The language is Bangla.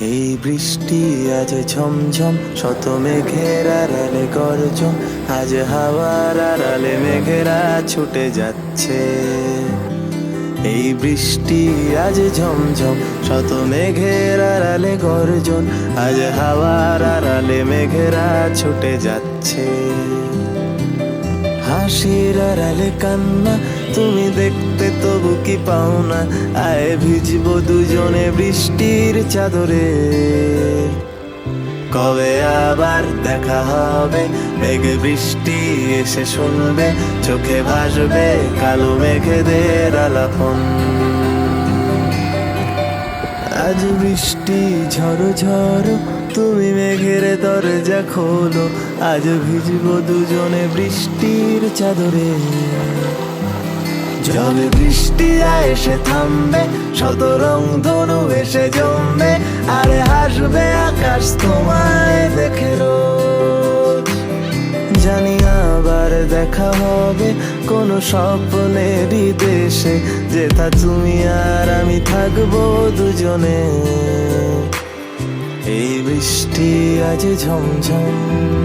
এই বৃষ্টি আজ ঝমঝম, শত মেঘের আড়ালে গর্জন। আজ হাওয়ার আড়ালে মেঘেরা ছুটে যাচ্ছে। এই বৃষ্টি আজ ঝমঝম, শত মেঘের আড়ালে গর্জন। আজ হাওয়ার আড়ালে মেঘেরা ছুটে যাচ্ছে। হাসির আড়ালে কান্না, তুমি দেখতে তবু কি পাও না আয় ভিজবো দুজনে বৃষ্টির চাদরে। কবে আবার দেখা হবে? মেঘ বৃষ্টি এসে শুনবে, চোখে ভাসবে কালো মেঘেদের আলাপন। আজ বৃষ্টি ঝড় ঝড় তুমি মেঘের দরজা খোলো। আজ ভিজবো দুজনে বৃষ্টির চাদরে। জলে বৃষ্টি এসে থামবে, শত রং ধনু এসে জমবে, আরে হাসবে আকাশ তোমায় দেখে। আবার দেখা হবে কোন স্বপ্নের দেশে। যেথা তুমি আর আমি থাকব দুজনে। এই বৃষ্টি আজ ঝমঝম।